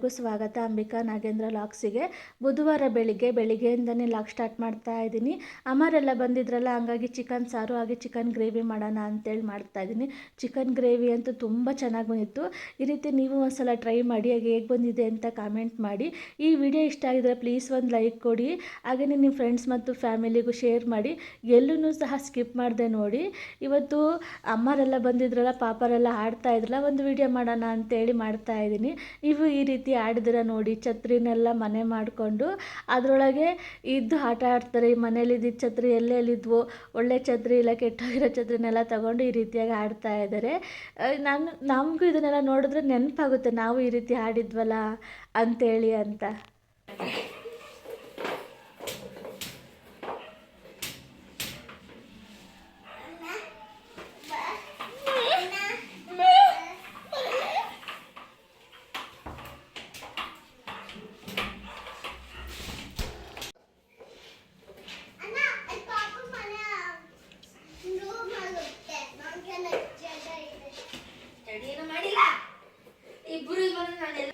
ಎಲ್ಲರಿಗೂ ಸ್ವಾಗತ. ಅಂಬಿಕಾ ನಾಗೇಂದ್ರ ಲಾಕ್ಸಿಗೆ ಬುಧವಾರ ಬೆಳಿಗ್ಗೆ, ಬೆಳಿಗ್ಗೆಯಿಂದನೇ ಲಾಕ್ ಸ್ಟಾರ್ಟ್ ಮಾಡ್ತಾ ಇದ್ದೀನಿ. ಅಮ್ಮರೆಲ್ಲ ಬಂದಿದ್ರಲ್ಲ, ಹಂಗಾಗಿ ಚಿಕನ್ ಸಾರು, ಹಾಗೆ ಚಿಕನ್ ಗ್ರೇವಿ ಮಾಡೋಣ ಅಂತೇಳಿ ಮಾಡ್ತಾ ಇದ್ದೀನಿ. ಚಿಕನ್ ಗ್ರೇವಿ ಅಂತೂ ತುಂಬ ಚೆನ್ನಾಗಿ ಬಂದಿತ್ತು. ಈ ರೀತಿ ನೀವು ಒಂದ್ಸಲ ಟ್ರೈ ಮಾಡಿ, ಹಾಗೆ ಹೇಗೆ ಬಂದಿದೆ ಅಂತ ಕಾಮೆಂಟ್ ಮಾಡಿ. ಈ ವಿಡಿಯೋ ಇಷ್ಟ ಆಗಿದ್ರೆ ಪ್ಲೀಸ್ ಒಂದು ಲೈಕ್ ಕೊಡಿ, ಹಾಗೆಯೇ ನಿಮ್ಮ ಫ್ರೆಂಡ್ಸ್ ಮತ್ತು ಫ್ಯಾಮಿಲಿಗೂ ಶೇರ್ ಮಾಡಿ. ಎಲ್ಲೂ ಸಹ ಸ್ಕಿಪ್ ಮಾಡಿದೆ ನೋಡಿ. ಇವತ್ತು ಅಮ್ಮರೆಲ್ಲ ಬಂದಿದ್ರಲ್ಲ, ಪಾಪರೆಲ್ಲ ಆಡ್ತಾ ಇದ್ರಲ್ಲ, ಒಂದು ವಿಡಿಯೋ ಮಾಡೋಣ ಅಂತೇಳಿ ಮಾಡ್ತಾ ಇದ್ದೀನಿ. ನೀವು ಈ ರೀತಿ ಆಡಿದಿರ ನೋಡಿ ಛತ್ರಿನೆಲ್ಲ ಮನೆ ಮಾಡಿಕೊಂಡು ಅದರೊಳಗೆ ಇದ್ದು ಆಟ ಆಡ್ತಾರೆ. ಈ ಮನೇಲಿ ಇದ್ದಿದ್ದ ಛತ್ರಿ ಎಲ್ಲೆಲ್ಲಿದ್ವು ಒಳ್ಳೆ ಛತ್ರಿ ಇಲ್ಲ, ಕೆಟ್ಟೋಗಿರೋ ಛತ್ರಿನೆಲ್ಲ ತಗೊಂಡು ಈ ರೀತಿಯಾಗಿ ಆಡ್ತಾ ಇದ್ದಾರೆ ನಾನು, ನಮಗೂ ಇದನ್ನೆಲ್ಲ ನೋಡಿದ್ರೆ ನೆನಪಾಗುತ್ತೆ, ನಾವು ಈ ರೀತಿ ಆಡಿದ್ವಲ್ಲ ಅಂತೇಳಿ ಅಂತ ಅಣ್ಣ ಅಲ್ಲಿ ಪಾಪ ಮನೆ ರೂಮ್ ಆಗುತ್ತೆ ನನಗೆ ಜಾಗ ಇದೆ ಸ್ಟಡಿ ಏನು ಮಾಡಿಲ್ಲ ಇಬ್ಬರು ಬಂದು ನಾನೆಲ್ಲ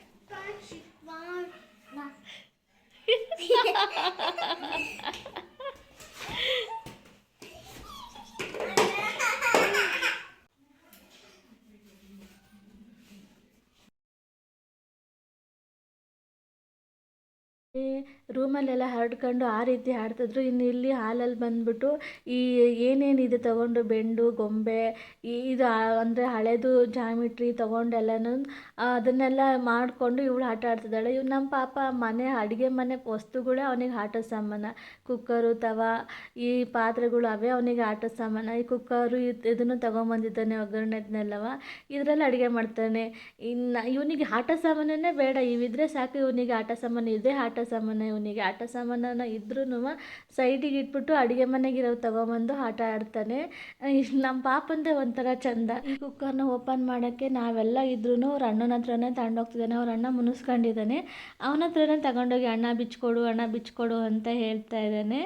ರೂಮಲ್ಲೆಲ್ಲ ಹರಡ್ಕೊಂಡು ಆ ರೀತಿ ಆಡ್ತಿದ್ರು ಇನ್ನು ಇಲ್ಲಿ ಹಾಲಲ್ಲಿ ಬಂದ್ಬಿಟ್ಟು ಈ ಏನೇನಿದೆ ತೊಗೊಂಡು ಬೆಂಡು, ಗೊಂಬೆ ಇದು ಅಂದರೆ ಹಳೇದು ಜಾಮಿಟ್ರಿ ತೊಗೊಂಡೆಲ್ಲನೂ ಅದನ್ನೆಲ್ಲ ಮಾಡಿಕೊಂಡು ಇವಳು ಆಟ ಆಡ್ತಿದ್ದಾಳೆ. ಇವ್ ನಮ್ಮ ಪಾಪ ಮನೆ, ಅಡುಗೆ ಮನೆ ವಸ್ತುಗಳೇ ಅವನಿಗೆ ಆಟದ ಸಾಮಾನು. ಕುಕ್ಕರು, ತವ, ಈ ಪಾತ್ರೆಗಳು ಅವೇ ಅವನಿಗೆ ಆಟದ ಸಾಮಾನು. ಈ ಕುಕ್ಕರು ಇದನ್ನು ತೊಗೊಂಬಂದಿದ್ದಾನೆ ಒಗ್ಗರಣೆದನ್ನೆಲ್ಲವ ಇದರಲ್ಲಿ ಅಡುಗೆ ಮಾಡ್ತಾನೆ. ಇನ್ನು ಇವನಿಗೆ ಆಟ ಸಾಮಾನೇ ಬೇಡ. ಇವಿದ್ರೆ ಸಾಕು, ಇವನಿಗೆ ಆಟ ಸಾಮಾನು, ಇದೇ ಆಟ ಸಾಮಾನು ಇವನಿಗೆ. ಆಟ ಸಾಮಾನ ಇದ್ರೂ ಸೈಡಿಗೆ ಇಟ್ಬಿಟ್ಟು ಅಡುಗೆ ಮನೆಗಿರೋ ತಗೊಂಬಂದು ಆಟ ಆಡ್ತಾನೆ. ನಮ್ಮ ಪಾಪಂದೇ ಒಂಥರ ಚಂದ. ಕುಕ್ಕರ್ನ ಓಪನ್ ಮಾಡೋಕ್ಕೆ ನಾವೆಲ್ಲ ಇದ್ರೂ ಅವ್ರ ಅಣ್ಣನ ಹತ್ರನೇ ತಗೊಂಡೋಗ್ತಿದ್ದಾನೆ ಅವ್ರ ಅಣ್ಣ ಮುನಿಸ್ಕೊಂಡಿದ್ದಾನೆ. ಅವನ ಹತ್ರನೇ ತಗೊಂಡೋಗಿ ಅಣ್ಣ ಬಿಚ್ಕೊಡು ಅಣ್ಣ ಬಿಚ್ಕೊಡು ಅಂತ ಹೇಳ್ತಾ ಇದ್ದಾನೆ.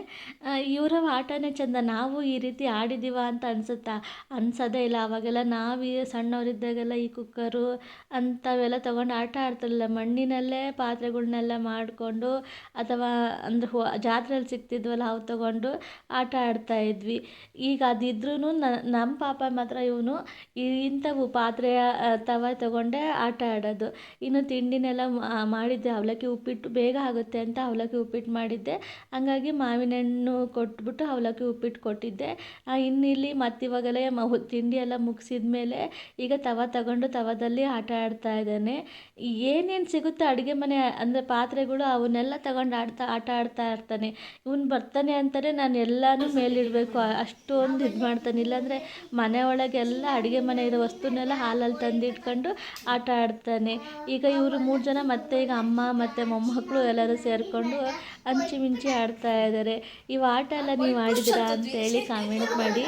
ಇವರ ಆಟನೇ ಚಂದ. ನಾವು ಈ ರೀತಿ ಆಡಿದ್ದೀವ ಅಂತ ಅನ್ಸುತ್ತಾ? ಅನ್ಸೋದೇ ಇಲ್ಲ. ಅವಾಗೆಲ್ಲ ನಾವು ಸಣ್ಣವರಿದ್ದಾಗೆಲ್ಲ ಈ ಕುಕ್ಕರು ಅಂಥವೆಲ್ಲ ತಗೊಂಡು ಆಟ ಆಡ್ತಿರಲಿಲ್ಲ. ಮಣ್ಣಿನಲ್ಲೇ ಪಾತ್ರೆಗಳನ್ನೆಲ್ಲ ಮಾಡಿಕೊಂಡು ಅಥವಾ ಅಂದ್ರೆ ಹೊ ಜಾತ್ರೆಯಲ್ಲಿ ಸಿಗ್ತಿದ್ವಲ್ಲ ಅವು ತಗೊಂಡು ಆಟ ಆಡ್ತಾ ಇದ್ವಿ. ಈಗ ಅದಿದ್ರೂ ನಮ್ಮ ಪಾಪ ಮಾತ್ರ ಇವನು ಇಂಥವು ಪಾತ್ರೆ ತವ ತಗೊಂಡೇ ಆಟ ಆಡೋದು. ಇನ್ನು ತಿಂಡಿನೆಲ್ಲ ಮಾಡಿದ್ದೆ. ಅವಲಕ್ಕಿ ಉಪ್ಪಿಟ್ಟು ಬೇಗ ಆಗುತ್ತೆ ಅಂತ ಅವಲಕ್ಕಿ ಉಪ್ಪಿಟ್ಟು ಮಾಡಿದ್ದೆ. ಹಂಗಾಗಿ ಮಾವಿನ ಹಣ್ಣು ಕೊಟ್ಬಿಟ್ಟು ಅವಲಕ್ಕಿ ಉಪ್ಪಿಟ್ಟು ಕೊಟ್ಟಿದ್ದೆ. ಇನ್ನು ಇಲ್ಲಿ ಮತ್ತಿವಾಗಲೇ ಮ ತಿಂಡಿ ಎಲ್ಲ ಮುಗಿಸಿದ ಮೇಲೆ ಈಗ ತವ ತಗೊಂಡು ತವದಲ್ಲಿ ಆಟ ಆಡ್ತಾ ಇದ್ದಾನೆ. ಏನೇನು ಸಿಗುತ್ತೋ ಅಡುಗೆ ಮನೆ, ಅಂದರೆ ಪಾತ್ರೆಗಳು ಅವನ್ನೆಲ್ಲ ತಗೊಂಡು ಆಡ್ತಾ ಆಟ ಆಡ್ತಾ ಇರ್ತಾನೆ. ಇವ್ನು ಬರ್ತಾನೆ ಅಂತಾನೆ ನಾನು ಎಲ್ಲನೂ ಮೇಲಿಡಬೇಕು. ಅಷ್ಟೊಂದು ಇದು ಮಾಡ್ತಾನೆ. ಇಲ್ಲಾಂದರೆ ಮನೆ ಒಳಗೆಲ್ಲ ಅಡುಗೆ ಮನೆ ಇರೋ ವಸ್ತುನೆಲ್ಲ ಹಾಲಲ್ಲಿ ತಂದಿಟ್ಕೊಂಡು ಆಟ ಆಡ್ತಾನೆ. ಈಗ ಇವರು ಮೂರು ಜನ ಮತ್ತೆ ಈಗ ಅಮ್ಮ ಮತ್ತು ಮೊಮ್ಮಕ್ಕಳು ಎಲ್ಲರೂ ಸೇರಿಕೊಂಡು ಹಂಚಿ ಮಿಂಚಿ ಆಡ್ತಾ ಇದ್ದಾರೆ ಇವು ಆಟ ಎಲ್ಲ ನೀವು ಆಡಿದ್ದೀರಾ ಅಂತೇಳಿ ಕಾಮೆಂಟ್ ಮಾಡಿ.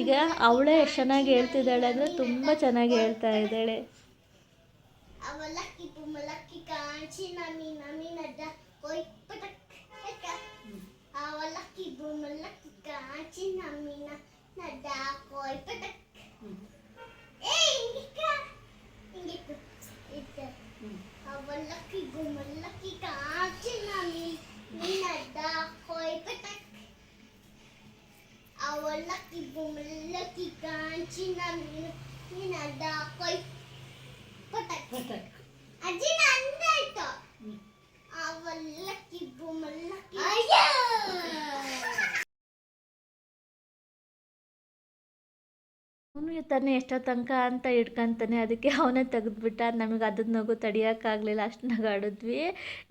ಈಗ ಅವಳೇ ಎಷ್ಟು ಚೆನ್ನಾಗಿ ಹೇಳ್ತಿದ್ದಾಳೆ ಅಂದರೆ ತುಂಬ ಚೆನ್ನಾಗಿ ಹೇಳ್ತಾ ಇದ್ದಾಳೆ. ಅವಲಕ್ಕಿ ಪುಮಲಕ್ಕಿ ಕಾಂಚಿ ನಮಿ ನಮಿ ನಡ್ಡ Hoy, patak, patak. Ah, walaki, bumalaki ka. chinami na na nadakoy. Patak. Eh, hindi ka. Hindi ko. Ito. Ah, walaki, bumalaki ka. chinami na na nadakoy. Patak. Ah, walaki, bumalaki ka. chinami na na nadakoy. Patak. Patak. ajinanda. A lucky boomer lucky. Ayan! ಅವನು ತಾನೆ ಎಷ್ಟೋ ತನಕ ಅಂತ ಇಟ್ಕೊಂತಾನೆ, ಅದಕ್ಕೆ ಅವನೇ ತೆಗೆದ್ಬಿಟ್ಟ. ನಮಗೆ ಅದನ್ನ ನಗು ತಡಿಯೋಕ್ಕಾಗಲಿಲ್ಲ, ಅಷ್ಟು ನಗಾಡಿದ್ವಿ.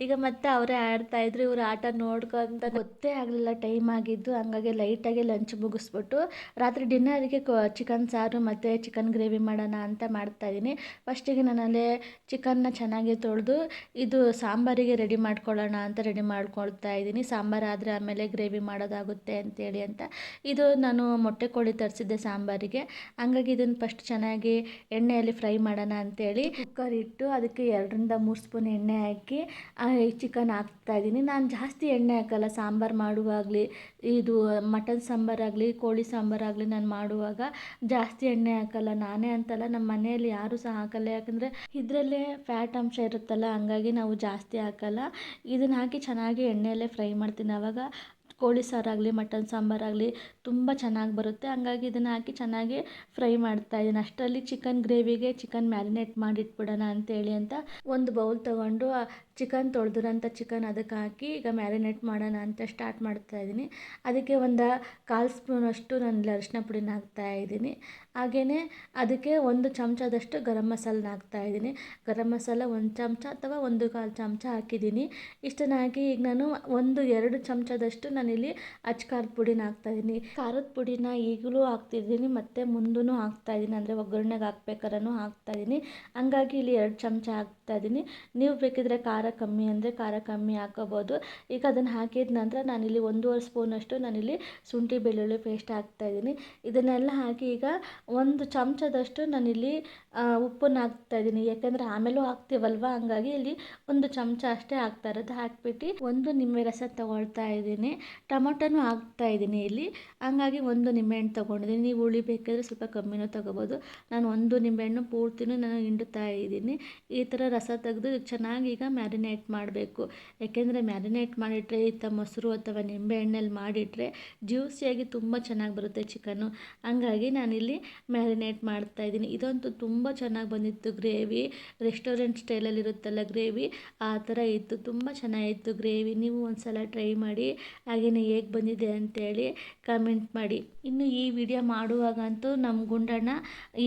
ಈಗ ಮತ್ತೆ ಅವರೇ ಆಡ್ತಾಯಿದ್ರು ಇವ್ರು ಆಟ ನೋಡ್ಕೊಂತ ಗೊತ್ತೇ ಆಗಲಿಲ್ಲ ಟೈಮ್ ಆಗಿದ್ದು. ಹಂಗಾಗಿ ಲೈಟಾಗಿ ಲಂಚ್ ಮುಗಿಸ್ಬಿಟ್ಟು ರಾತ್ರಿ ಡಿನ್ನರಿಗೆ ಚಿಕನ್ ಸಾರು ಮತ್ತು ಚಿಕನ್ ಗ್ರೇವಿ ಮಾಡೋಣ ಅಂತ ಮಾಡ್ತಾಯಿದ್ದೀನಿ ಫಸ್ಟಿಗೆ ನಾನಲ್ಲೇ ಚಿಕನ್ನ ಚೆನ್ನಾಗಿ ತೊಳೆದು, ಇದು ಸಾಂಬಾರಿಗೆ ರೆಡಿ ಮಾಡ್ಕೊಳ್ಳೋಣ ಅಂತ ರೆಡಿ ಮಾಡ್ಕೊಳ್ತಾ ಇದ್ದೀನಿ ಸಾಂಬಾರು ಆದರೆ ಆಮೇಲೆ ಗ್ರೇವಿ ಮಾಡೋದಾಗುತ್ತೆ ಅಂತೇಳಿ ಅಂತ. ಇದು ನಾನು ಮೊಟ್ಟೆ ಕೋಳಿ ತರಿಸಿದ್ದೆ ಸಾಂಬಾರಿಗೆ. ಹಂಗಾಗಿ ಇದನ್ನ ಫಸ್ಟ್ ಚೆನ್ನಾಗಿ ಎಣ್ಣೆಯಲ್ಲಿ ಫ್ರೈ ಮಾಡೋಣ ಅಂತೇಳಿ ಕುಕ್ಕರ್ ಇಟ್ಟು ಅದಕ್ಕೆ ಎರಡರಿಂದ ಮೂರು ಸ್ಪೂನ್ ಎಣ್ಣೆ ಹಾಕಿ ಚಿಕನ್ ಹಾಕ್ತಾ ಇದ್ದೀನಿ. ನಾನು ಜಾಸ್ತಿ ಎಣ್ಣೆ ಹಾಕಲ್ಲ, ಸಾಂಬಾರು ಮಾಡುವಾಗಲಿ, ಇದು ಮಟನ್ ಸಾಂಬಾರಾಗಲಿ ಕೋಳಿ ಸಾಂಬಾರಾಗಲಿ ನಾನು ಮಾಡುವಾಗ ಜಾಸ್ತಿ ಎಣ್ಣೆ ಹಾಕಲ್ಲ. ನಾನೇ ಅಂತಲ್ಲ ನಮ್ಮ ಮನೆಯಲ್ಲಿ ಯಾರೂ ಸಹ ಹಾಕಲ್ಲ. ಯಾಕಂದರೆ ಇದರಲ್ಲೇ ಫ್ಯಾಟ್ ಅಂಶ ಇರುತ್ತಲ್ಲ, ಹಂಗಾಗಿ ನಾವು ಜಾಸ್ತಿ ಹಾಕಲ್ಲ. ಇದನ್ನ ಹಾಕಿ ಚೆನ್ನಾಗಿ ಎಣ್ಣೆಯಲ್ಲೇ ಫ್ರೈ ಮಾಡ್ತೀನಿ. ಆವಾಗ ಕೋಳಿ ಸಾರಾಗಲಿ, ಮಟನ್ ಸಾಂಬಾರಾಗಲಿ ತುಂಬ ಚೆನ್ನಾಗಿ ಬರುತ್ತೆ. ಹಂಗಾಗಿ ಇದನ್ನು ಹಾಕಿ ಚೆನ್ನಾಗಿ ಫ್ರೈ ಮಾಡ್ತಾ ಇದ್ದೀನಿ ಅಷ್ಟರಲ್ಲಿ ಚಿಕನ್ ಗ್ರೇವಿಗೆ ಚಿಕನ್ ಮ್ಯಾರಿನೇಟ್ ಮಾಡಿಟ್ಬಿಡೋಣ ಅಂತೇಳಿ ಅಂತ ಒಂದು ಬೌಲ್ ತೊಗೊಂಡು ಚಿಕನ್ ತೊಳೆದಿರೋಂಥ ಚಿಕನ್ ಅದಕ್ಕೆ ಹಾಕಿ ಈಗ ಮ್ಯಾರಿನೇಟ್ ಮಾಡೋಣ ಅಂತ ಸ್ಟಾರ್ಟ್ ಮಾಡ್ತಾ ಇದ್ದೀನಿ ಅದಕ್ಕೆ ಒಂದು ಕಾಲು ಸ್ಪೂನಷ್ಟು ನಾನು ಅರಿಶಿನ ಪುಡಿನ ಹಾಕ್ತಾ ಇದ್ದೀನಿ ಹಾಗೆಯೇ ಅದಕ್ಕೆ ಒಂದು ಚಮಚದಷ್ಟು ಗರಂ ಮಸಾಲನ ಹಾಕ್ತಾ ಇದ್ದೀನಿ. ಗರಂ ಮಸಾಲ ಒಂದು ಚಮಚ ಅಥವಾ ಒಂದು ಕಾಲು ಚಮಚ ಹಾಕಿದ್ದೀನಿ. ಇಷ್ಟನಾಗಿ ಈಗ ನಾನು ಒಂದು ಎರಡು ಚಮಚದಷ್ಟು ನಾನಿಲ್ಲಿ ಅಚ್ಚ ಖಾರದ ಪುಡಿನ ಹಾಕ್ತಾಯಿದ್ದೀನಿ ಖಾರದ ಪುಡಿನ ಈಗಲೂ ಹಾಕ್ತಿದ್ದೀನಿ, ಮತ್ತು ಮುಂದೂ ಹಾಕ್ತಾಯಿದ್ದೀನಿ ಅಂದರೆ ಒಗ್ಗರಣೆಗೆ ಹಾಕ್ಬೇಕಾರೂ ಹಾಕ್ತಾಯಿದ್ದೀನಿ ಹಂಗಾಗಿ ಇಲ್ಲಿ ಎರಡು ಚಮಚ ಹಾಕ್ತಾಯಿದ್ದೀನಿ ನೀವು ಬೇಕಿದ್ರೆ ಖಾರ ಕಮ್ಮಿ ಅಂದರೆ ಖಾರ ಕಮ್ಮಿ ಹಾಕೋಬೋದು. ಈಗ ಅದನ್ನು ಹಾಕಿದ ನಂತರ ನಾನಿಲ್ಲಿ ಒಂದೂವರೆ ಸ್ಪೂನಷ್ಟು ನಾನಿಲ್ಲಿ ಶುಂಠಿ ಬೆಳ್ಳುಳ್ಳಿ ಪೇಸ್ಟ್ ಹಾಕ್ತಾ ಇದ್ದೀನಿ. ಇದನ್ನೆಲ್ಲ ಹಾಕಿ ಈಗ ಒಂದು ಚಮಚದಷ್ಟು ನಾನಿಲ್ಲಿ ಉಪ್ಪನ್ನು ಹಾಕ್ತಾ ಇದ್ದೀನಿ. ಯಾಕಂದರೆ ಆಮೇಲೂ ಹಾಕ್ತೀವಲ್ವ? ಹಂಗಾಗಿ ಇಲ್ಲಿ ಒಂದು ಚಮಚ ಅಷ್ಟೇ ಹಾಕ್ತಾ ಇರೋದು. ಹಾಕ್ಬಿಟ್ಟು ಒಂದು ನಿಂಬೆ ರಸ ತೊಗೊಳ್ತಾ ಇದ್ದೀನಿ. ಟೊಮೊಟೊನೂ ಹಾಕ್ತಾ ಇದ್ದೀನಿ ಇಲ್ಲಿ. ಹಂಗಾಗಿ ಒಂದು ನಿಂಬೆಹಣ್ಣು ತೊಗೊಂಡಿದ್ದೀನಿ. ನೀವು ಹುಳಿ ಬೇಕಾದರೆ ಸ್ವಲ್ಪ ಕಮ್ಮಿನೂ ತೊಗೋಬೋದು. ನಾನು ಒಂದು ನಿಂಬೆಹಣ್ಣು ಪೂರ್ತಿನೂ ನಾನು ಹಿಂಡುತ್ತಾ ಇದ್ದೀನಿ. ಈ ಥರ ರಸ ತೆಗೆದು ಚೆನ್ನಾಗಿ ಈಗ ಮ್ಯಾರಿನೇಟ್ ಮಾಡಬೇಕು. ಯಾಕೆಂದರೆ ಮ್ಯಾರಿನೇಟ್ ಮಾಡಿಟ್ರೆ ಈ ಥರ ಮೊಸರು ಅಥವಾ ನಿಂಬೆಹಣ್ಣಲ್ಲಿ ಮಾಡಿಟ್ರೆ ಜ್ಯೂಸಿಯಾಗಿ ತುಂಬ ಚೆನ್ನಾಗಿ ಬರುತ್ತೆ ಚಿಕನ್ನು. ಹಂಗಾಗಿ ನಾನಿಲ್ಲಿ ಮ್ಯಾರಿನೇಟ್ ಮಾಡ್ತಾ ಇದ್ದೀನಿ. ಇದಂತೂ ತುಂಬ ಚೆನ್ನಾಗಿ ಬಂದಿತ್ತು ಗ್ರೇವಿ. ರೆಸ್ಟೋರೆಂಟ್ ಸ್ಟೈಲಲ್ಲಿ ಇರುತ್ತಲ್ಲ ಗ್ರೇವಿ, ಆ ಥರ ಇತ್ತು. ತುಂಬ ಚೆನ್ನಾಗಿತ್ತು ಗ್ರೇವಿ. ನೀವು ಒಂದು ಸಲ ಟ್ರೈ ಮಾಡಿ ಹಾಗೆಯೇ ಹೇಗೆ ಬಂದಿದೆ ಅಂತೇಳಿ ಕಮೆಂಟ್ ಮಾಡಿ. ಇನ್ನು ಈ ವಿಡಿಯೋ ಮಾಡುವಾಗಂತೂ ನಮ್ಮ ಗುಂಡಣ್ಣ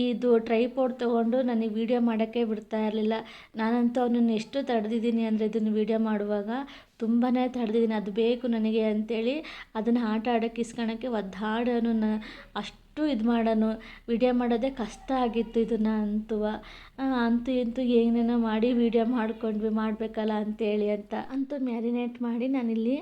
ಇದು ಟ್ರೈಪೋಡ್ ತೊಗೊಂಡು ನನಗೆ ವಿಡಿಯೋ ಮಾಡೋಕ್ಕೆ ಬಿಡ್ತಾ ಇರಲಿಲ್ಲ. ನಾನಂತೂ ಅವನನ್ನು ಎಷ್ಟು ತಡೆದಿದ್ದೀನಿ ಅಂದರೆ ಇದನ್ನು ವಿಡಿಯೋ ಮಾಡುವಾಗ ತುಂಬಾ ತಡೆದಿದ್ದೀನಿ. ಅದು ಬೇಕು ನನಗೆ ಅಂತೇಳಿ ಅದನ್ನು ಆಟ ಆಡೋಕ್ಕೆ ಇಸ್ಕೊಳಕ್ಕೆ ಒದ್ದಾಡೋನು ಅಷ್ಟು ಇದು ಮಾಡೋನು ವಿಡಿಯೋ ಮಾಡೋದೇ ಕಷ್ಟ ಆಗಿತ್ತು ಇದನ್ನು ಅಂತೂ ಅಂತೂ ಇಂತೂ ಏನೇನೋ ಮಾಡಿ ವೀಡಿಯೋ ಮಾಡ್ಕೊಂಡ್ವಿ, ಮಾಡಬೇಕಲ್ಲ ಅಂತೇಳಿ ಅಂತ. ಅಂತೂ ಮ್ಯಾರಿನೇಟ್ ಮಾಡಿ ನಾನಿಲ್ಲಿ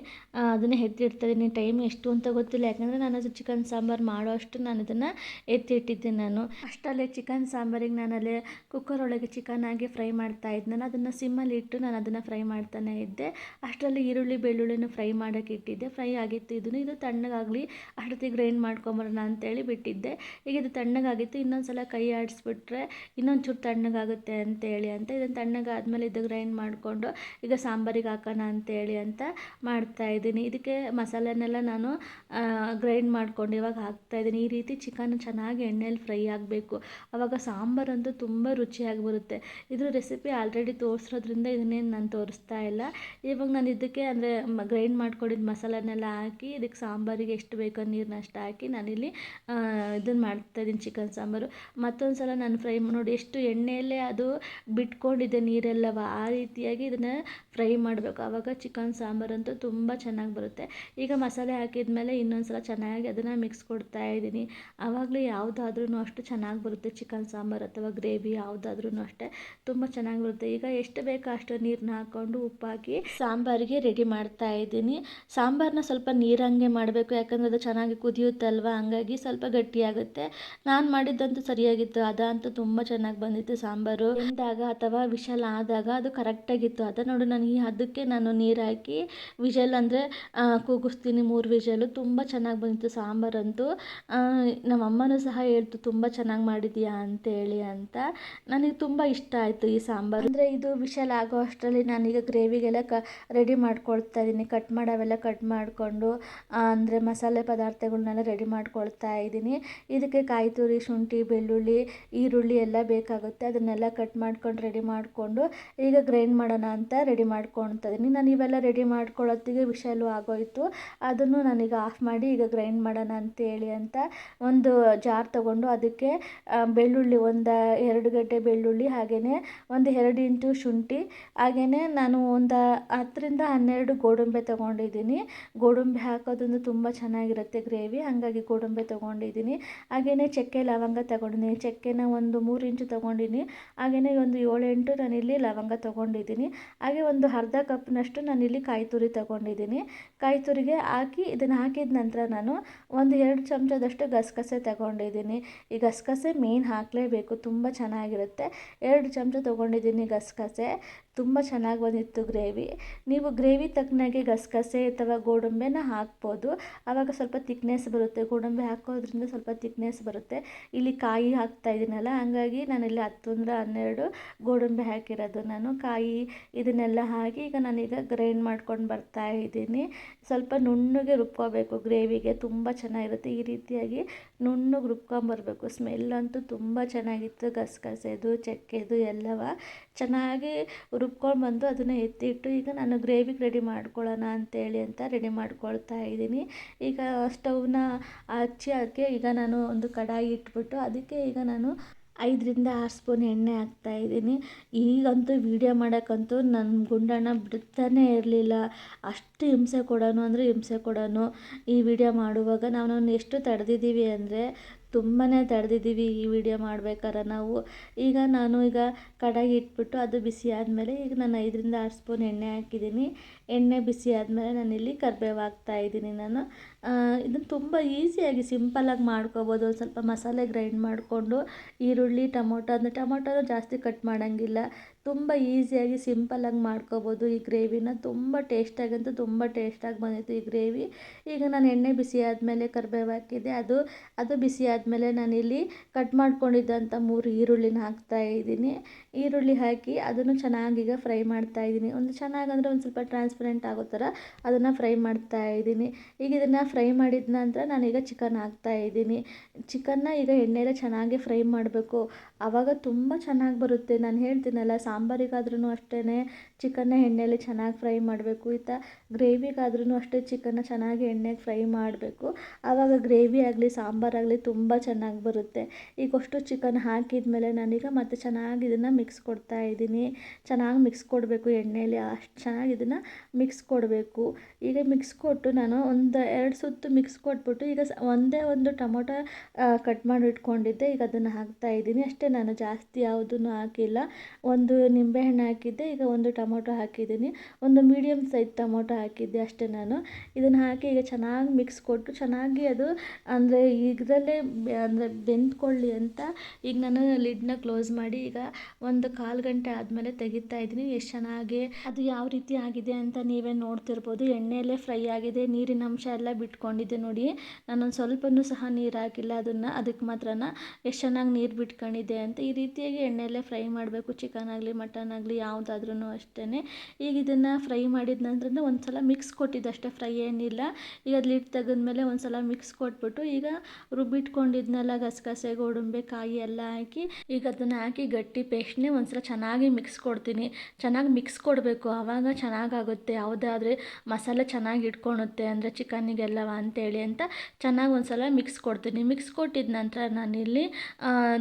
ಅದನ್ನು ಎತ್ತಿಡ್ತಾಯಿದ್ದೀನಿ ಟೈಮ್ ಎಷ್ಟು ಅಂತ ಗೊತ್ತಿಲ್ಲ. ಯಾಕಂದರೆ ನಾನು ಚಿಕನ್ ಸಾಂಬಾರು ಮಾಡೋ ಅಷ್ಟು ನಾನು ಇದನ್ನು ಎತ್ತಿಟ್ಟಿದ್ದೀನಿ ನಾನು. ಅಷ್ಟಲ್ಲೇ ಚಿಕನ್ ಸಾಂಬಾರಿಗೆ ನಾನಲ್ಲಿ ಕುಕ್ಕರ್ ಒಳಗೆ ಚಿಕನ್ ಆಗಿ ಫ್ರೈ ಮಾಡ್ತಾ ಇದ್ನಲ್ಲ ಅದನ್ನು ಸಿಮ್ಮಲ್ಲಿ ಇಟ್ಟು ನಾನು ಅದನ್ನು ಫ್ರೈ ಮಾಡ್ತಾನೆ ಇದ್ದೆ. ಅಷ್ಟರಲ್ಲಿ ಈರುಳ್ಳಿ, ಬೆಳ್ಳುಳ್ಳಿನೂ ಫ್ರೈ ಮಾಡೋಕ್ಕೆ ಇಟ್ಟಿದ್ದೆ. ಫ್ರೈ ಆಗಿತ್ತು ಇದನ್ನು. ಇದು ತಣ್ಣಗಾಗಲಿ ಅಷ್ಟೊತ್ತಿಗೆ ಗ್ರೈಂಡ್ ಮಾಡ್ಕೊಂಬರೋಣ ಅಂತೇಳಿ ಬಿಟ್ಟಿದ್ದೆ. ಈಗ ಇದು ತಣ್ಣಗಾಗಿತ್ತು. ಇನ್ನೊಂದು ಸಲ ಕೈ ಆಡಿಸ್ಬಿಟ್ರೆ ಇನ್ನೊಂದು ಚೂರು ತಣ್ಣಗಾಗುತ್ತೆ ಅಂತೇಳಿ ಅಂತ ಇದನ್ನು ತಣ್ಣಗಾದ್ಮೇಲೆ ಇದು ಗ್ರೈಂಡ್ ಮಾಡಿಕೊಂಡು ಈಗ ಸಾಂಬಾರಿಗೆ ಹಾಕೋಣ ಅಂತೇಳಿ ಅಂತ ಮಾಡ್ತಾಯಿದ್ದೀನಿ ಇದಕ್ಕೆ ಮಸಾಲೆನೆಲ್ಲ ನಾನು ಗ್ರೈಂಡ್ ಮಾಡ್ಕೊಂಡು ಇವಾಗ ಹಾಕ್ತಾಯಿದ್ದೀನಿ ಈ ರೀತಿ ಚಿಕನ್ ಚೆನ್ನಾಗಿ ಎಣ್ಣೆಯಲ್ಲಿ ಫ್ರೈ ಆಗಬೇಕು. ಆವಾಗ ಸಾಂಬಾರಂತೂ ತುಂಬ ರುಚಿಯಾಗಿ ಬರುತ್ತೆ ಇದ್ರ ರೆಸಿಪಿ ಆಲ್ರೆಡಿ ತೋರಿಸಿರೋದ್ರಿಂದ ಇದನ್ನೇನು ನಾನು ತೋರಿಸ್ತಾ ಇಲ್ಲ. ಇವಾಗ ನಾನು ಇದಕ್ಕೆ ಅಂದರೆ ಗ್ರೈಂಡ್ ಮಾಡ್ಕೊಂಡಿದ್ದ ಮಸಾಲೆನೆಲ್ಲ ಹಾಕಿ ಇದಕ್ಕೆ ಸಾಂಬಾರಿಗೆ ಎಷ್ಟು ಬೇಕೋ ನೀರನ್ನ ಅಷ್ಟು ಹಾಕಿ ನಾನಿಲ್ಲಿ ಇದನ್ನು ಮಾಡ್ತಾಯಿದ್ದೀನಿ ಚಿಕನ್ ಸಾಂಬಾರು. ಮತ್ತೊಂದು ಸಲ ನಾನು ಫ್ರೈ ನೋಡಿ ಎಷ್ಟು ಎಣ್ಣೆಯಲ್ಲೇ ಅದು ಬಿಟ್ಕೊಂಡಿದೆ ನೀರೆಲ್ಲವ? ಆ ರೀತಿಯಾಗಿ ಇದನ್ನು ಫ್ರೈ ಮಾಡಬೇಕು. ಆವಾಗ ಚಿಕನ್, ಸಾಂಬಾರಂತೂ ತುಂಬ ಚೆನ್ನಾಗಿ ಬರುತ್ತೆ. ಈಗ ಮಸಾಲೆ ಹಾಕಿದ ಮೇಲೆ ಇನ್ನೊಂದು ಸಲ ಚೆನ್ನಾಗಿ ಅದನ್ನು ಮಿಕ್ಸ್ ಕೊಡ್ತಾ ಇದ್ದೀನಿ. ಆವಾಗಲೂ ಯಾವುದಾದ್ರೂ ಅಷ್ಟು ಚೆನ್ನಾಗಿ ಬರುತ್ತೆ ಚಿಕನ್, ಸಾಂಬಾರು ಅಥವಾ ಗ್ರೇವಿ ಯಾವುದಾದ್ರೂ ಅಷ್ಟೇ. ತುಂಬ ಚೆನ್ನಾಗಿ ಬರುತ್ತೆ. ಈಗ ಎಷ್ಟು ಬೇಕೋ ಅಷ್ಟು ನೀರನ್ನ ಹಾಕ್ಕೊಂಡು ಉಪ್ಪಾಕಿ ಸಾಂಬಾರಿಗೆ ರೆಡಿ ಮಾಡ್ತಾ ಇದ್ದೀನಿ. ಸಾಂಬಾರನ್ನ ಸ್ವಲ್ಪ ನೀರಂಗೆ ಮಾಡಬೇಕು. ಯಾಕಂದರೆ ಅದು ಚೆನ್ನಾಗಿ ಕುದಿಯುತ್ತಲ್ವ? ಹಂಗಾಗಿ ಸ್ವಲ್ಪ ಗಟ್ಟಿಯಾಗುತ್ತೆ. ನಾನು ಮಾಡಿದ್ದಂತೂ ಸರಿಯಾಗಿತ್ತು. ಅದಂತೂ ತುಂಬ ಚೆನ್ನಾಗಿ ಬಂದಿತ್ತು. ಸಾಂಬಾರು ಬೆಂದಾಗ ಅಥವಾ ವಿಶಲ್ ಆದಾಗ ಅದು ಕರೆಕ್ಟಾಗಿತ್ತು ಅದ ನೋಡು ನಾನು ಈ ಹದಕ್ಕೆ ನಾನು ನೀರು ಹಾಕಿ ವಿಶಲ್ ಅಂದರೆ ಕೂಗಿಸ್ತೀನಿ ಮೂರು ವಿಶಲು. ತುಂಬ ಚೆನ್ನಾಗಿ ಬಂದಿತ್ತು ಸಾಂಬಾರಂತೂ. ನಮ್ಮ ಅಮ್ಮನೂ ಸಹ ಹೇಳ್ತು, ತುಂಬ ಚೆನ್ನಾಗಿ ಮಾಡಿದೀಯಾ ಅಂತೇಳಿ ಅಂತ. ನನಗೆ ತುಂಬ ಇಷ್ಟ ಆಯಿತು ಈ ಸಾಂಬಾರು. ಅಂದರೆ ಇದು ವಿಶಲ್ ಆಗೋ ಅಷ್ಟರಲ್ಲಿ ನಾನೀಗ ಗ್ರೇವಿಗೆಲ್ಲ ಕ ರೆಡಿ ಮಾಡ್ಕೊಳ್ತಾ ಇದ್ದೀನಿ. ಕಟ್ ಮಾಡೋವೆಲ್ಲ ಕಟ್ ಮಾಡಿಕೊಂಡು ಅಂದರೆ ಮಸಾಲೆ ಪದಾರ್ಥಗಳನ್ನೆಲ್ಲ ರೆಡಿ ಮಾಡ್ಕೊಳ್ತಾ ಇದ್ದೀನಿ. ಇದಕ್ಕೆ ಕಾಯಿ ತುರಿ ಶುಂಠಿ, ಬೆಳ್ಳುಳ್ಳಿ, ಈರುಳ್ಳಿ ಎಲ್ಲ ಬೇಕಾಗುತ್ತೆ. ಅದನ್ನೆಲ್ಲ ಕಟ್ ಮಾಡ್ಕೊಂಡು ರೆಡಿ ಮಾಡಿಕೊಂಡು ಈಗ ಗ್ರೈಂಡ್ ಮಾಡೋಣ ಅಂತ ರೆಡಿ ಮಾಡ್ಕೊಳ್ತಾ ಇದ್ದೀನಿ. ನಾನು ಇವೆಲ್ಲ ರೆಡಿ ಮಾಡ್ಕೊಳ್ಳೋತ್ತಿಗೆ ವಿಷಲು ಆಗೋಯಿತು. ಅದನ್ನು ನಾನೀಗ ಆಫ್ ಮಾಡಿ ಈಗ ಗ್ರೈಂಡ್ ಮಾಡೋಣ ಅಂತೇಳಿ ಅಂತ ಒಂದು ಜಾರ್ ತೊಗೊಂಡು ಅದಕ್ಕೆ ಬೆಳ್ಳುಳ್ಳಿ ಒಂದು ಎರಡು ಗಡ್ಡೆ ಬೆಳ್ಳುಳ್ಳಿ ಹಾಗೆಯೇ ಒಂದು ಎರಡು ಇಂಟು ಶುಂಠಿ ಹಾಗೆಯೇ ನಾನು ಒಂದು ಹತ್ತರಿಂದ ಹನ್ನೆರಡು ಗೋಡಂಬೆ ತೊಗೊಂಡಿದ್ದೀನಿ. ಗೋಡಂಬೆ ಹಾಕೋದೊಂದು ತುಂಬ ಚೆನ್ನಾಗಿರುತ್ತೆ ಗ್ರೇವಿ, ಹಾಗಾಗಿ ಗೋಡಂಬೆ ತೊಗೊಂಡಿದ್ದೀನಿ. ತೊಗೊಂಡಿದ್ದೀನಿ ಹಾಗೆಯೇ ಚಕ್ಕೆ, ಲವಂಗ ತೊಗೊಂಡಿದ್ದೀನಿ. ಚಕ್ಕೆನ ಒಂದು ಮೂರು ಇಂಚು ತೊಗೊಂಡಿನಿ ಹಾಗೆಯೇ ಒಂದು ಏಳೆಂಟು ನಾನಿಲ್ಲಿ ಲವಂಗ ತೊಗೊಂಡಿದ್ದೀನಿ. ಹಾಗೆ ಒಂದು ಅರ್ಧ ಕಪ್ನಷ್ಟು ನಾನಿಲ್ಲಿ ಕಾಯಿ ತುರಿ ತೊಗೊಂಡಿದ್ದೀನಿ. ಕಾಯಿ ತುರಿಗೆ ಹಾಕಿ ಇದನ್ನು ಹಾಕಿದ ನಂತರ ನಾನು ಒಂದು ಎರಡು ಚಮಚದಷ್ಟು ಗಸಗಸೆ ತಗೊಂಡಿದ್ದೀನಿ. ಈ ಗಸಗಸೆ ಮೇನ್ ಹಾಕಲೇಬೇಕು. ತುಂಬ ಚೆನ್ನಾಗಿರುತ್ತೆ. ಎರಡು ಚಮಚ ತೊಗೊಂಡಿದ್ದೀನಿ ಗಸಗಸೆ. ತುಂಬ ಚೆನ್ನಾಗಿ ಬಂದಿತ್ತು ಗ್ರೇವಿ. ನೀವು ಗ್ರೇವಿ ತಕ್ಕನಾಗೆ ಗಸಗಸೆ ಅಥವಾ ಗೋಡಂಬಿನ ಹಾಕ್ಬೋದು. ಆವಾಗ ಸ್ವಲ್ಪ ತಿಕ್ನೆಸ್ ಬರುತ್ತೆ. ಗೋಡಂಬೆ ಹಾಕೋದ್ರಿಂದ ಸ್ವಲ್ಪ ತಿಕ್ನೆಸ್ ಬರುತ್ತೆ. ಇಲ್ಲಿ ಕಾಯಿ ಹಾಕ್ತಾ ಇದ್ದೀನಲ್ಲ ಹಾಗಾಗಿ ನಾನಿಲ್ಲಿ ಹತ್ತೊಂದರ ಹನ್ನೆರಡು ಗೋಡಂಬಿ ಹಾಕಿರೋದು. ನಾನು ಕಾಯಿ ಇದನ್ನೆಲ್ಲ ಹಾಕಿ ಈಗ ನಾನೀಗ ಗ್ರೈಂಡ್ ಮಾಡ್ಕೊಂಡು ಬರ್ತಾ ಇದ್ದೀನಿ. ಸ್ವಲ್ಪ ನುಣ್ಣಗೆ ರುಬ್ಕೋಬೇಕು ಗ್ರೇವಿಗೆ. ತುಂಬ ಚೆನ್ನಾಗಿರುತ್ತೆ. ಈ ರೀತಿಯಾಗಿ ನುಣ್ಣಗೆ ರುಬ್ಕೊಂಬರ್ಬೇಕು ಸ್ಮೆಲ್ ಅಂತೂ ತುಂಬ ಚೆನ್ನಾಗಿತ್ತು. ಗಸಗಸೆದು, ಚಕ್ಕೆದು ಎಲ್ಲವ. ಚೆನ್ನಾಗಿ ರುಬ್ಕೊಂಡು ಬಂದು ಅದನ್ನು ಎತ್ತಿಟ್ಟು ಈಗ ನಾನು ಗ್ರೇವಿಗೆ ರೆಡಿ ಮಾಡ್ಕೊಳ್ಳೋಣ ಅಂತೇಳಿ ಅಂತ ರೆಡಿ ಮಾಡ್ಕೊಳ್ತಾ ಇದ್ದೀನಿ. ಈಗ ಸ್ಟವ್ನ ಹಚ್ಚಿ ಅದಕ್ಕೆ ಈಗ ನಾನು ಒಂದು ಕಡಾಯಿ ಇಟ್ಬಿಟ್ಟು ಅದಕ್ಕೆ ಈಗ ನಾನು ಐದರಿಂದ ಆರು ಸ್ಪೂನ್ ಎಣ್ಣೆ ಹಾಕ್ತಾ ಇದ್ದೀನಿ. ಈಗಂತೂ ವೀಡಿಯೋ ಮಾಡೋಕ್ಕಂತೂ ನನ್ನ ಗುಂಡಣ್ಣ ಬಿಡ್ತಾನೇ ಇರಲಿಲ್ಲ. ಅಷ್ಟು ಹಿಂಸೆ ಕೊಡೋನು ಅಂದರೆ ಹಿಂಸೆ ಕೊಡೋನು ಈ ವಿಡಿಯೋ ಮಾಡುವಾಗ ನಾನು ನಾವು ಎಷ್ಟು ತಡೆದಿದ್ದೀವಿ ಅಂದರೆ ತುಂಬಾ ತಡೆದಿದ್ದೀವಿ ಈ ವಿಡಿಯೋ ಮಾಡ್ಬೇಕಾದ್ರೆ ನಾವು. ಈಗ ನಾನು ಈಗ ಕಡಾಯಿ ಇಟ್ಬಿಟ್ಟು ಅದು ಬಿಸಿ ಆದಮೇಲೆ ಈಗ ನಾನು ಐದರಿಂದ ಆರು ಸ್ಪೂನ್ ಎಣ್ಣೆ ಹಾಕಿದ್ದೀನಿ. ಎಣ್ಣೆ ಬಿಸಿ ಆದಮೇಲೆ ನಾನಿಲ್ಲಿ ಹಾಕ್ತಾ ಇದ್ದೀನಿ ನಾನು. ಇದನ್ನು ತುಂಬ ಈಸಿಯಾಗಿ ಸಿಂಪಲ್ಲಾಗಿ ಮಾಡ್ಕೋಬೋದು. ಒಂದು ಸ್ವಲ್ಪ ಮಸಾಲೆ ಗ್ರೈಂಡ್ ಮಾಡಿಕೊಂಡು ಈರುಳ್ಳಿ, ಟೊಮೊಟೊ ಅಂದರೆ ಟೊಮೊಟೊನ ಜಾಸ್ತಿ ಕಟ್ ಮಾಡೋಂಗಿಲ್ಲ. ತುಂಬ ಈಸಿಯಾಗಿ ಸಿಂಪಲ್ಲಾಗಿ ಮಾಡ್ಕೋಬೋದು. ಈ ಗ್ರೇವಿನ ತುಂಬ ಟೇಸ್ಟಾಗಂತೂ ತುಂಬ ಟೇಸ್ಟಾಗಿ ಬಂದಿತ್ತು ಈ ಗ್ರೇವಿ ಈಗ ನಾನು ಎಣ್ಣೆ ಬಿಸಿ ಆದಮೇಲೆ ಕರ್ಬೇವು ಹಾಕಿದ್ದೆ. ಅದು ಅದು ಬಿಸಿ ಆದಮೇಲೆ ನಾನಿಲ್ಲಿ ಕಟ್ ಮಾಡ್ಕೊಂಡಿದ್ದಂಥ ಮೂರು ಈರುಳ್ಳಿನ ಹಾಕ್ತಾ ಇದ್ದೀನಿ. ಈರುಳ್ಳಿ ಹಾಕಿ ಅದನ್ನು ಚೆನ್ನಾಗಿ ಈಗ ಫ್ರೈ ಮಾಡ್ತಾ ಇದ್ದೀನಿ. ಒಂದು ಚೆನ್ನಾಗಿ ಅಂದರೆ ಒಂದು ಸ್ವಲ್ಪ ಟ್ರಾನ್ಸ್ಪರೆಂಟ್ ಆಗೋ ಥರ ಅದನ್ನು ಫ್ರೈ ಮಾಡ್ತಾ ಇದ್ದೀನಿ. ಈಗ ಇದನ್ನು ಫ್ರೈ ಮಾಡಿದ ನಂತರ ನಾನೀಗ ಚಿಕನ್ ಹಾಕ್ತಾ ಇದ್ದೀನಿ. ಚಿಕನ್ನ ಈಗ ಎಣ್ಣೆಲೆ ಚೆನ್ನಾಗಿ ಫ್ರೈ ಮಾಡಬೇಕು. ಆವಾಗ ತುಂಬ ಚೆನ್ನಾಗಿ ಬರುತ್ತೆ. ನಾನು ಹೇಳ್ತೀನಲ್ಲ ಸಾಂಬಾರಿಗಾದ್ರೂ ಅಷ್ಟೇ ಚಿಕನ್ನ ಎಣ್ಣೆಲಿ ಚೆನ್ನಾಗಿ ಫ್ರೈ ಮಾಡಬೇಕು. ಈ ಥರ ಗ್ರೇವಿಗಾದ್ರೂ ಅಷ್ಟೇ ಚಿಕನ್ನ ಚೆನ್ನಾಗಿ ಎಣ್ಣೆಗೆ ಫ್ರೈ ಮಾಡಬೇಕು. ಆವಾಗ ಗ್ರೇವಿ ಆಗಲಿ ಸಾಂಬಾರಾಗಲಿ ತುಂಬ ಚೆನ್ನಾಗಿ ಬರುತ್ತೆ. ಈಗ ಅಷ್ಟು ಚಿಕನ್ ಹಾಕಿದ ಮೇಲೆ ನಾನೀಗ ಮತ್ತೆ ಚೆನ್ನಾಗಿ ಇದನ್ನು ಮಿಕ್ಸ್ ಕೊಡ್ತಾ ಇದ್ದೀನಿ. ಚೆನ್ನಾಗಿ ಮಿಕ್ಸ್ ಕೊಡಬೇಕು ಎಣ್ಣೆಯಲ್ಲಿ ಅಷ್ಟು ಚೆನ್ನಾಗಿ ಇದನ್ನು ಮಿಕ್ಸ್ ಕೊಡಬೇಕು. ಈಗ ಮಿಕ್ಸ್ ಕೊಟ್ಟು ನಾನು ಒಂದು ಎರಡು ಸುತ್ತು ಮಿಕ್ಸ್ ಕೊಟ್ಬಿಟ್ಟು ಈಗ ಒಂದೇ ಒಂದು ಟೊಮೊಟೊ ಕಟ್ ಮಾಡಿ ಇಟ್ಕೊಂಡಿದ್ದೆ. ಈಗ ಅದನ್ನು ಹಾಕ್ತಾ ಇದ್ದೀನಿ. ಅಷ್ಟೇ ನಾನು ಜಾಸ್ತಿ ಯಾವುದನ್ನು ಹಾಕಿಲ್ಲ. ಒಂದು ನಿಂಬೆಹಣ್ಣು ಹಾಕಿದ್ದೆ. ಈಗ ಒಂದು ಟೊಮೊಟೊ ಹಾಕಿದ್ದೀನಿ. ಒಂದು ಮೀಡಿಯಮ್ ಸೈಜ್ ಟೊಮೊಟೊ ಹಾಕಿದ್ದೆ ಅಷ್ಟೇ ನಾನು. ಇದನ್ನು ಹಾಕಿ ಈಗ ಚೆನ್ನಾಗಿ ಮಿಕ್ಸ್ ಕೊಟ್ಟು ಚೆನ್ನಾಗಿ ಅದು ಅಂದರೆ ಇದರಲ್ಲೇ ಅಂದರೆ ಬೆಂದ್ಕೊಳ್ಳಿ ಅಂತ ಈಗ ನಾನು ಲಿಡ್ನ ಕ್ಲೋಸ್ ಮಾಡಿ ಈಗ ಒಂದು ಕಾಲು ಗಂಟೆ ಆದಮೇಲೆ ತೆಗಿತಾ ಇದ್ದೀನಿ. ಎಷ್ಟು ಚೆನ್ನಾಗಿ, ಅದು ಯಾವ ರೀತಿ ಆಗಿದೆ ಅಂತ ನೀವೇ ನೋಡ್ತಿರ್ಬೋದು. ಎಣ್ಣೆಯಲ್ಲೇ ಫ್ರೈ ಆಗಿದೆ. ನೀರಿನ ಅಂಶ ಎಲ್ಲ ಬಿಟ್ಕೊಂಡಿದೆ ನೋಡಿ. ನಾನೊಂದು ಸ್ವಲ್ಪನೂ ಸಹ ನೀರು ಹಾಕಿಲ್ಲ. ಅದನ್ನು ಅದಕ್ಕೆ ಮಾತ್ರನ ಎಷ್ಟು ಚೆನ್ನಾಗಿ ನೀರು ಬಿಟ್ಕೊಂಡಿದೆ ಅಂತ ಈ ರೀತಿಯಾಗಿ ಎಣ್ಣೆಯಲ್ಲೇ ಫ್ರೈ ಮಾಡಬೇಕು. ಚಿಕನ್ ಆಗಲಿ, ಮಟನ್ ಆಗಲಿ ಯಾವುದಾದ್ರೂ ಅಷ್ಟೇ ಈಗ ಇದನ್ನು ಫ್ರೈ ಮಾಡಿದ ನಂತರ ಒಂದು ಸಲ ಮಿಕ್ಸ್ ಕೊಟ್ಟಿದ್ದಷ್ಟೇ ಫ್ರೈ ಏನಿಲ್ಲ. ಈಗ ಅದು ಲಿಡ್ ತೆಗೆದ್ಮೇಲೆ ಒಂದು ಸಲ ಮಿಕ್ಸ್ ಕೊಟ್ಬಿಟ್ಟು ಈಗ ರುಬ್ಬಿಟ್ಕೊಂಡಿದ್ನೆಲ್ಲ ಗಸಗಸೆ ಗೋಡಂಬೆ, ಕಾಯಿ ಎಲ್ಲ ಹಾಕಿ ಈಗ ಅದನ್ನು ಹಾಕಿ ಗಟ್ಟಿ ಪೇಸ್ಟ್ನೇ ಒಂದು ಸಲ ಚೆನ್ನಾಗಿ ಮಿಕ್ಸ್ ಕೊಡ್ತೀನಿ. ಚೆನ್ನಾಗಿ ಮಿಕ್ಸ್ ಕೊಡಬೇಕು. ಆವಾಗ ಚೆನ್ನಾಗಾಗುತ್ತೆ ಯಾವುದಾದ್ರೆ ಮಸಾಲೆ ಚೆನ್ನಾಗಿ ಇಟ್ಕೊಳುತ್ತೆ ಅಂದರೆ ಚಿಕನ್ನಿಗೆಲ್ಲವ ಅಂತೇಳಿ ಅಂತ ಚೆನ್ನಾಗಿ ಒಂದು ಸಲ ಮಿಕ್ಸ್ ಕೊಡ್ತೀನಿ. ಮಿಕ್ಸ್ ಕೊಟ್ಟಿದ ನಂತರ ನಾನಿಲ್ಲಿ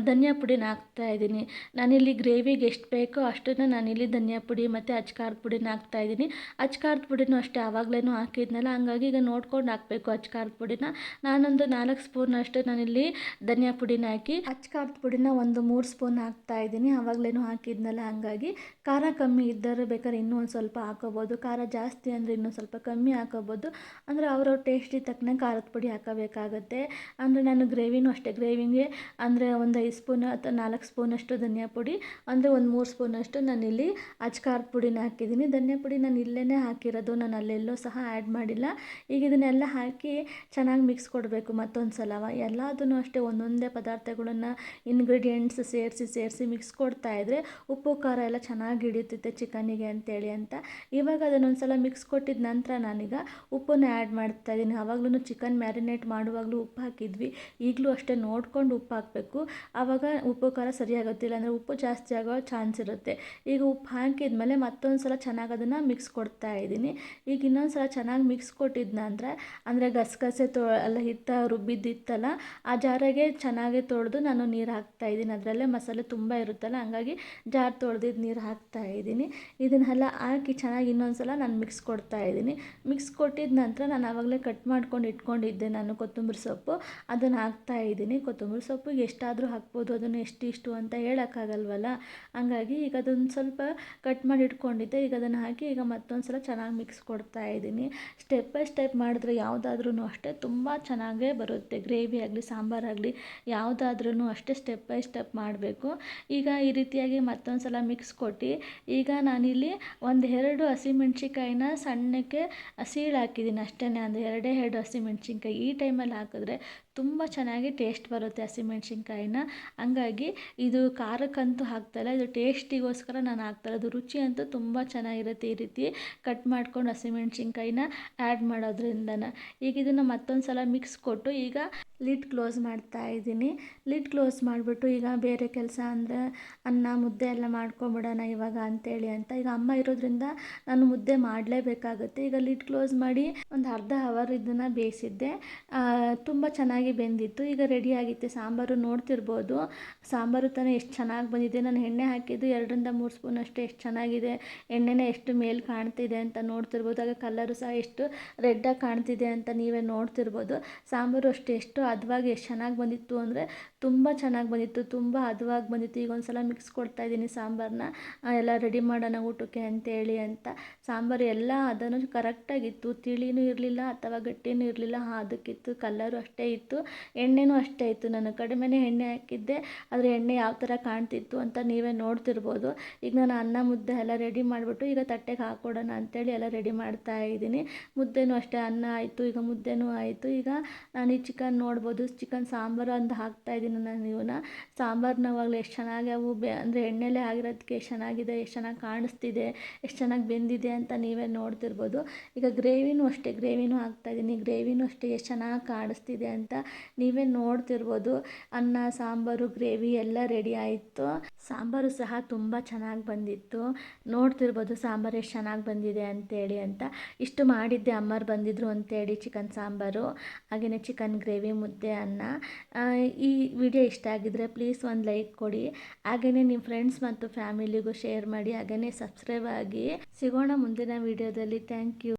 ಧನಿಯಾ ಪುಡಿನ ಹಾಕ್ತಾಯಿದ್ದೀನಿ ನಾನಿಲ್ಲಿ ಗ್ರೇವಿಗೆ ಎಷ್ಟು ಬೇಕೋ ಅಷ್ಟನ್ನು ನಾನಿಲ್ಲಿ ಧನಿಯಾ ಪುಡಿ ಮತ್ತು ಅಚ್ಕಾರದ ಪುಡಿನ ಹಾಕ್ತಾಯಿದ್ದೀನಿ ಅಚ್ಕಾರದ ಪುಡಿನೂ ಅಷ್ಟೇ ಆವಾಗಲೇ ಹಾಕಿದ್ನಲ್ಲ, ಹಂಗಾಗಿ ಈಗ ನೋಡ್ಕೊಂಡು ಹಾಕಬೇಕು ಅಚ್ಕಾರದ ಪುಡಿನ. ನಾನೊಂದು ನಾಲ್ಕು ಸ್ಪೂನ್ ಅಷ್ಟು ನಾನಿಲ್ಲಿ ಧನಿಯಾ ಪುಡಿನ ಹಾಕಿ ಅಚ್ಕಾರದ ಪುಡಿನ ಒಂದು ಮೂರು ಸ್ಪೂನ್ ಹಾಕ್ತಾ ಇದ್ದೀನಿ. ಆವಾಗಲೇ ಹಾಕಿದ್ನಲ್ಲ, ಹಂಗಾಗಿ ಖಾರ ಕಮ್ಮಿ ಇದ್ದರೆ ಬೇಕಾದ್ರೆ ಇನ್ನೂ ಒಂದು ಸ್ವಲ್ಪ ಹಾಕೋಬೋದು. ಖಾರ ಜಾಸ್ತಿ ಅಂದರೆ ಇನ್ನೂ ಸ್ವಲ್ಪ ಕಮ್ಮಿ ಹಾಕೋಬೋದು. ಅಂದರೆ ಅವ್ರವ್ರ ಟೇಸ್ಟಿಗೆ ತಕ್ಕಂಗೆ ಖಾರದ ಪುಡಿ ಹಾಕೋಬೇಕಾಗತ್ತೆ. ಅಂದರೆ ನಾನು ಗ್ರೇವಿನೂ ಅಷ್ಟೇ, ಗ್ರೇವಿಗೆ ಅಂದರೆ ಒಂದು ಐದು ಸ್ಪೂನ್ ಅಥವಾ ನಾಲ್ಕು ಸ್ಪೂನಷ್ಟು ಧನಿಯಾ ಪುಡಿ, ಅಂದರೆ ಒಂದು ಮೂರು ಸ್ಪೂನಷ್ಟು ನಾನಿಲ್ಲಿ ಅಚ್ಕಾರದ ಪುಡಿನ ಹಾಕಿದ್ದೀನಿ. ಧನಿಯಾ ಪುಡಿ ನಾನು ಇಲ್ಲೇ ಹಾಕಿರೋದು, ನಾನು ಅಲ್ಲೆಲ್ಲೋ ಸಹ ಆ್ಯಡ್ ಮಾಡಿಲ್ಲ. ಈಗ ಇದನ್ನೆಲ್ಲ ಹಾಕಿ ಚೆನ್ನಾಗಿ ಮಿಕ್ಸ್ ಕೊಡಬೇಕು ಮತ್ತೊಂದು ಸಲ. ಎಲ್ಲದನ್ನು ಅಷ್ಟೇ ಒಂದೊಂದೇ ಪದಾರ್ಥಗಳನ್ನು ಇನ್ಗ್ರೀಡಿಯೆಂಟ್ಸ್ ಸೇರಿಸಿ ಸೇರಿಸಿ ಮಿಕ್ಸ್ ಕೊಡ್ತಾ ಇದ್ದರೆ ಉಪ್ಪು, ಖಾರ ಎಲ್ಲ ಚೆನ್ನಾಗಿ ಹಿಡಿಯುತ್ತೆ ಚಿಕನ್ನಿಗೆ ಅಂತೇಳಿ ಅಂತ. ಇವಾಗ ಸಲ ಮಿಕ್ಸ್ ಕೊಟ್ಟಿದ ನಂತರ ನಾನೀಗ ಉಪ್ಪನ್ನು ಆ್ಯಡ್ ಮಾಡ್ತಾ ಇದ್ದೀನಿ. ಆವಾಗಲೂ ಚಿಕನ್ ಮ್ಯಾರಿನೇಟ್ ಮಾಡುವಾಗಲೂ ಉಪ್ಪು ಹಾಕಿದ್ವಿ. ಈಗಲೂ ಅಷ್ಟೇ ನೋಡ್ಕೊಂಡು ಉಪ್ಪು ಹಾಕಬೇಕು. ಆವಾಗ ಉಪ್ಪು ಖಾರ ಸರಿಯಾಗುತ್ತಿಲ್ಲ ಅಂದರೆ ಉಪ್ಪು ಜಾಸ್ತಿ ಆಗೋ ಚಾನ್ಸ್ ಇರುತ್ತೆ. ಈಗ ಉಪ್ಪು ಹಾಕಿದ್ಮೇಲೆ ಮತ್ತೊಂದು ಸಲ ಚೆನ್ನಾಗಿ ಅದನ್ನು ಮಿಕ್ಸ್ ಕೊಡ್ತಾ ಇದ್ದೀನಿ. ಈಗ ಇನ್ನೊಂದು ಸಲ ಚೆನ್ನಾಗಿ ಮಿಕ್ಸ್ ಕೊಟ್ಟಿದ್ದ ನಂತರ, ಅಂದರೆ ಗಸಗಸೆ ತೊ ಎಲ್ಲ ಹಿತ್ತ ರುಬ್ಬಿದ್ದಿತ್ತಲ್ಲ, ಆ ಜಾರಾಗೆ ಚೆನ್ನಾಗಿ ತೊಳೆದು ನಾನು ನೀರು ಹಾಕ್ತಾ ಇದ್ದೀನಿ. ಅದರಲ್ಲೇ ಮಸಾಲೆ ತುಂಬ ಇರುತ್ತಲ್ಲ, ಹಂಗಾಗಿ ಜಾರ್ ತೊಳೆದಿದ್ದು ನೀರು ಹಾಕ್ತಾ ಇದ್ದೀನಿ. ಇದನ್ನೆಲ್ಲ ಹಾಕಿ ಚೆನ್ನಾಗಿ ಇನ್ನೊಂದು ಸಲ ನಾನು ಮಿಕ್ಸ್ ಕೊಡ್ತಾ ಇದ್ದೀನಿ. ಮಿಕ್ಸ್ ಕೊಟ್ಟಿದ ನಂತರ ನಾನು ಆವಾಗಲೇ ಕಟ್ ಮಾಡ್ಕೊಂಡು ಇಟ್ಕೊಂಡಿದ್ದೆ ನಾನು ಕೊತ್ತಂಬರಿ ಸೊಪ್ಪು. ಅದನ್ನು ಹಾಕ್ತಾ ಇದ್ದೀನಿ. ಕೊತ್ತಂಬರಿ ಸೊಪ್ಪು ಎಷ್ಟಾದರೂ ಹಾಕ್ಬೋದು. ಅದನ್ನು ಎಷ್ಟು ಇಷ್ಟು ಅಂತ ಹೇಳೋಕ್ಕಾಗಲ್ವಲ್ಲ? ಹಂಗಾಗಿ ಈಗ ಅದೊಂದು ಸ್ವಲ್ಪ ಕಟ್ ಮಾಡಿ ಇಟ್ಕೊಂಡಿದ್ದೆ. ಈಗ ಅದನ್ನು ಹಾಕಿ ಈಗ ಮತ್ತೊಂದು ಸಲ ಚೆನ್ನಾಗಿ ಮಿಕ್ಸ್ ಕೊಡ್ತಾ ಇದ್ದೀನಿ. ಸ್ಟೆಪ್ ಬೈ ಸ್ಟೆಪ್ ಮಾಡಿದ್ರೆ ಯಾವುದಾದ್ರೂ ಅಷ್ಟೇ ತುಂಬ ಚೆನ್ನಾಗೇ ಬರುತ್ತೆ. ಗ್ರೇವಿ ಆಗಲಿ ಸಾಂಬಾರಾಗಲಿ ಯಾವುದಾದ್ರೂ ಅಷ್ಟೇ ಸ್ಟೆಪ್ ಬೈ ಸ್ಟೆಪ್ ಮಾಡಬೇಕು. ಈಗ ಈ ರೀತಿಯಾಗಿ ಮತ್ತೊಂದು ಸಲ ಮಿಕ್ಸ್ ಕೊಟ್ಟು ಈಗ ನಾನಿಲ್ಲಿ ಒಂದು ಎರಡು ಹಸಿಮೆಣ್ಸಿಕಾಯಿನ ಸಣ್ಣಕ್ಕೆ ಸೀಳು ಹಾಕಿದ್ದೀನಿ ಅಷ್ಟೇ ಒಂದು ಎರಡೇ ಎರಡು ಹಸಿಮೆಣ್ಸಿನ್ಕಾಯಿ ಈ ಟೈಮಲ್ಲಿ ಹಾಕಿದ್ರೆ ತುಂಬ ಚೆನ್ನಾಗಿ ಟೇಸ್ಟ್ ಬರುತ್ತೆ ಹಸಿಮೆಣ್ಸಿನ್ಕಾಯಿನ ಹಂಗಾಗಿ ಇದು ಖಾರಕ್ಕಂತೂ ಹಾಕ್ತಾಯಿಲ್ಲ ಇದು ಟೇಸ್ಟಿಗೋಸ್ಕರ ನಾನು ಹಾಕ್ತಾಯಿರೋದು ರುಚಿ ಅಂತೂ ತುಂಬ ಚೆನ್ನಾಗಿರುತ್ತೆ ಈ ರೀತಿ ಕಟ್ ಮಾಡ್ಕೊಂಡು ಹಸಿಮೆಣ್ಸಿನ್ಕಾಯಿನ ಆ್ಯಡ್ ಮಾಡೋದ್ರಿಂದನ. ಈಗ ಇದನ್ನು ಮತ್ತೊಂದು ಸಲ ಮಿಕ್ಸ್ ಕೊಟ್ಟು ಈಗ ಲಿಡ್ ಕ್ಲೋಸ್ ಮಾಡ್ತಾ ಇದ್ದೀನಿ. ಲಿಡ್ ಕ್ಲೋಸ್ ಮಾಡಿಬಿಟ್ಟು ಈಗ ಬೇರೆ ಕೆಲಸ ಅಂದರೆ ಅನ್ನ, ಮುದ್ದೆ ಎಲ್ಲ ಮಾಡ್ಕೊಂಬಿಡೋಣ ಇವಾಗ ಅಂತೇಳಿ ಅಂತ. ಈಗ ಅಮ್ಮ ಇರೋದ್ರಿಂದ ನಾನು ಮುದ್ದೆ ಮಾಡಲೇಬೇಕಾಗುತ್ತೆ. ಈಗ ಲಿಡ್ ಕ್ಲೋಸ್ ಮಾಡಿ ಒಂದು ಅರ್ಧ ಅವರ್ ಇದನ್ನು ಬೇಯಿಸಿದ್ದೆ. ತುಂಬ ಚೆನ್ನಾಗಿ ಬೆಂದಿತ್ತು. ಈಗ ರೆಡಿ ಆಗಿತ್ತು. ಸಾಂಬಾರು ನೋಡ್ತಿರ್ಬೋದು. ಸಾಂಬಾರು ತಾನೇ ಎಷ್ಟು ಚೆನ್ನಾಗಿ ಬಂದಿದೆ. ನಾನು ಎಣ್ಣೆ ಹಾಕಿದ್ದು ಎರಡರಿಂದ ಮೂರು ಸ್ಪೂನ್ ಅಷ್ಟು ಎಷ್ಟು ಚೆನ್ನಾಗಿದೆ. ಎಣ್ಣೆನೇ ಎಷ್ಟು ಮೇಲೆ ಕಾಣ್ತಿದೆ ಅಂತ ನೋಡ್ತಿರ್ಬೋದು. ಆಗ ಕಲರು ಸಹ ಎಷ್ಟು ರೆಡ್ಡಾಗಿ ಕಾಣ್ತಿದೆ ಅಂತ ನೀವೇ ನೋಡ್ತಿರ್ಬೋದು. ಸಾಂಬಾರು ಅಷ್ಟು. ಎಷ್ಟು ಹದವಾಗಿ ಎಷ್ಟು ಚೆನ್ನಾಗಿ ಬಂದಿತ್ತು ಅಂದರೆ ತುಂಬ ಚೆನ್ನಾಗಿ ಬಂದಿತ್ತು, ತುಂಬ ಹದವಾಗಿ ಬಂದಿತ್ತು. ಈಗ ಒಂದು ಸಲ ಮಿಕ್ಸ್ ಕೊಡ್ತಾ ಇದ್ದೀನಿ ಸಾಂಬಾರನ್ನ ಎಲ್ಲ ರೆಡಿ ಮಾಡೋಣ ಊಟಕ್ಕೆ ಅಂತೇಳಿ ಅಂತ. ಸಾಂಬಾರು ಎಲ್ಲ ಅದನ್ನು ಕರೆಕ್ಟಾಗಿತ್ತು ತಿಳಿನೂ ಇರಲಿಲ್ಲ ಅಥವಾ ಗಟ್ಟಿನೂ ಇರಲಿಲ್ಲ. ಅದಕ್ಕಿತ್ತು ಕಲ್ಲರು ಅಷ್ಟೇ ಇತ್ತು. ಎಣ್ಣೆನೂ ಅಷ್ಟೇ ಇತ್ತು. ನಾನು ಕಡಿಮೆನೇ ಎಣ್ಣೆ ಹಾಕಿದ್ದೆ. ಆದರೆ ಎಣ್ಣೆ ಯಾವ ಥರ ಕಾಣ್ತಿತ್ತು ಅಂತ ನೀವೇ ನೋಡ್ತಿರ್ಬೋದು. ಈಗ ನಾನು ಅನ್ನ, ಮುದ್ದೆ ಎಲ್ಲ ರೆಡಿ ಮಾಡಿಬಿಟ್ಟು ಈಗ ತಟ್ಟೆಗೆ ಹಾಕ್ಕೊಡೋಣ ಅಂತೇಳಿ ಎಲ್ಲ ರೆಡಿ ಮಾಡ್ತಾ ಇದ್ದೀನಿ. ಮುದ್ದೆನೂ ಅಷ್ಟೇ, ಅನ್ನ ಆಯಿತು, ಈಗ ಮುದ್ದೆನೂ ಆಯಿತು. ಈಗ ನಾನು ಈ ಚಿಕನ್ ನೋಡ್ಬೋದು. ಚಿಕನ್ ಸಾಂಬಾರು ಅಂತ ಹಾಕ್ತಾ ಇದ್ದೀನಿ. ನಾನು ಇವನ್ನ ಸಾಂಬಾರ್ನವಾಗಲಿ ಎಷ್ಟು ಚೆನ್ನಾಗಿ ಅವು ಬೆ ಅಂದರೆ ಎಣ್ಣೆಲೆ ಆಗಿರೋದಕ್ಕೆ ಎಷ್ಟು ಚೆನ್ನಾಗಿದೆ, ಎಷ್ಟು ಚೆನ್ನಾಗಿ ಕಾಣಿಸ್ತಿದೆ, ಎಷ್ಟು ಚೆನ್ನಾಗಿ ಬೆಂದಿದೆ ಅಂತ ನೀವೇ ನೋಡ್ತಿರ್ಬೋದು. ಈಗ ಗ್ರೇವಿನೂ ಅಷ್ಟೇ, ಗ್ರೇವಿನೂ ಹಾಕ್ತಾಯಿದ್ದೀನಿ ಗ್ರೇವಿನೂ ಅಷ್ಟೇ ಎಷ್ಟು ಚೆನ್ನಾಗಿ ಕಾಣಿಸ್ತಿದೆ ಅಂತ ನೀವೇ ನೋಡ್ತಿರ್ಬೋದು. ಅನ್ನ, ಸಾಂಬಾರು, ಗ್ರೇವಿ ಎಲ್ಲ ರೆಡಿ ಆಯಿತು. ಸಾಂಬಾರು ಸಹ ತುಂಬ ಚೆನ್ನಾಗಿ ಬಂದಿತ್ತು. ನೋಡ್ತಿರ್ಬೋದು ಸಾಂಬಾರು ಎಷ್ಟು ಚೆನ್ನಾಗಿ ಬಂದಿದೆ ಅಂತೇಳಿ ಅಂತ. ಇಷ್ಟು ಮಾಡಿದ್ದೆ ಅಮ್ಮರು ಬಂದಿದ್ರು ಅಂತೇಳಿ ಚಿಕನ್ ಸಾಂಬಾರು ಹಾಗೆಯೇ ಚಿಕನ್ ಗ್ರೇವಿ, ಮುದ್ದೆ, ಅನ್ನ. ಈ ವಿಡಿಯೋ ಇಷ್ಟ ಆಗಿದ್ದರೆ ಪ್ಲೀಸ್ ಒಂದು ಲೈಕ್ ಕೊಡಿ. ಹಾಗೆಯೇ ನಿಮ್ಮ ಫ್ರೆಂಡ್ಸ್ ಮತ್ತು ಫ್ಯಾಮಿಲಿಗೂ ಶೇರ್ ಮಾಡಿ ಹಾಗೆಯೇ ಸಬ್ಸ್ಕ್ರೈಬ್ ಆಗಿ. ಸಿಗೋಣ ಮುಂದಿನ ವಿಡಿಯೋದಲ್ಲಿ. Thank you.